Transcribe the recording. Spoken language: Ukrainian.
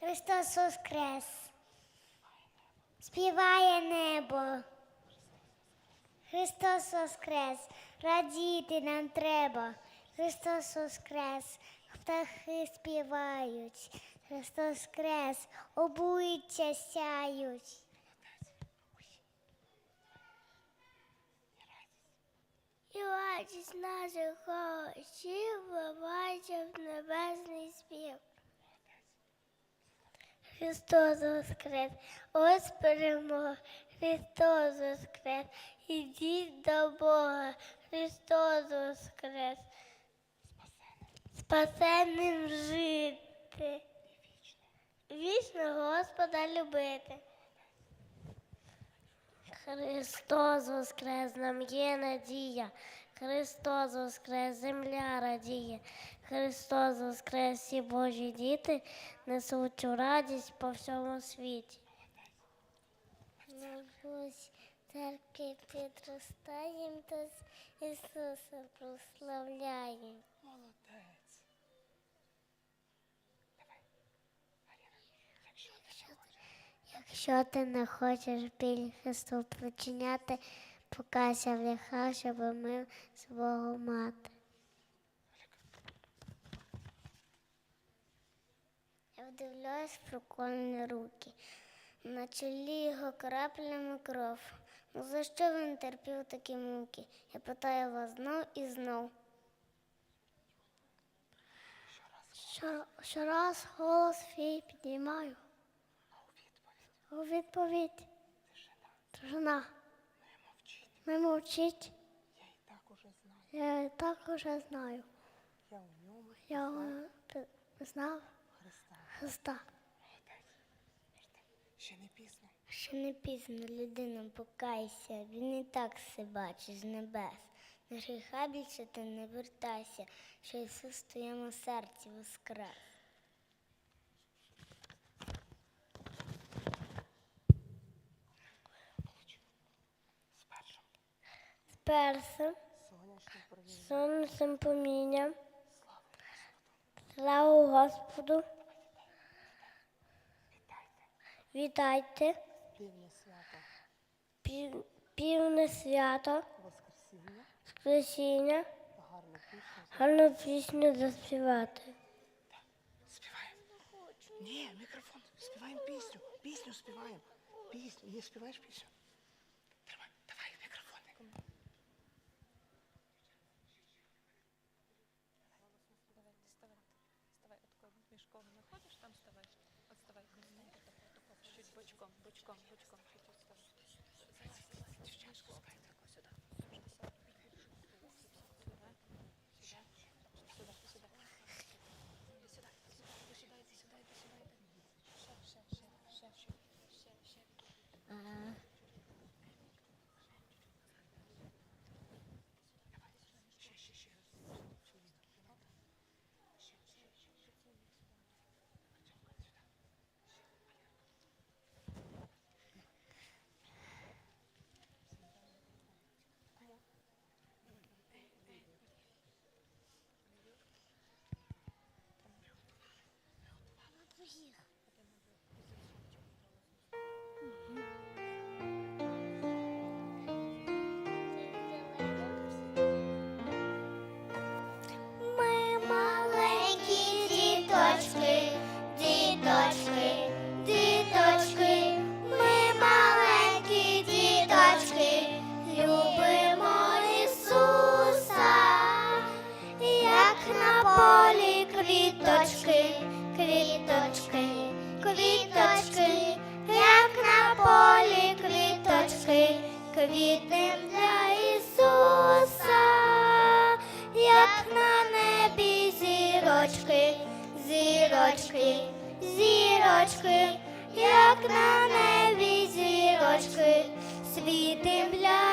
Христос Воскрес. Співає небо. Христос Воскрес. Радіти нам треба. Христос Воскрес. Птахи співають. Христос Воскрес. Обличчя сяють. І радість наших очів вливається Христос Воскрес, ось перемога, Христос Воскрес, ідіть до Бога, Христос Воскрес, спасенним жити, вічно Господа любити. Христос Воскрес, нам є надія. Христос Воскрес, земля радіє. Христос Воскрес, всі Божі діти несуть радість по всьому світі. Небось, церкви підростаєм, то з Ісуса прославляєм. Молодець. Давай. Аріна, якщо ти не хочеш. Якщо ти не хочеш біль Христу причиняти, покайся в гріхах, щоб мив свого мати. Я вдивляюсь в прокольні руки. На чолі його краплями кров. Ну за що він терпів такі муки? Я питаю вас знов і знов. Що, щораз голос свій підіймаю. А у відповідь У відповідь тишина. тишина. Не. Не мовчить, Я і так уже знаю. я і так уже знаю. Я у ньому Я е, знав Христа. Христа. Ще не пізно. Ще не пізно людина покайся, він і так все бачить з небес. На гріха більше ти не вертайся, що Ісус в твоєму серці воскрес. З першим. З персом, сонцем помінням, Слава Господу. Вітайте. Півне свято. Воскресіння. Гарну пісню заспівати. Співаємо. Ні, мікрофон. Співаємо пісню. Пісню співаємо. Пісню. Не співаєш пісню? бочком, бочком, бочком, чуть-чуть Квіточки, для Ісуса як на небі зірочки, зірочки, зірочки, як на небі зірочки, світим для.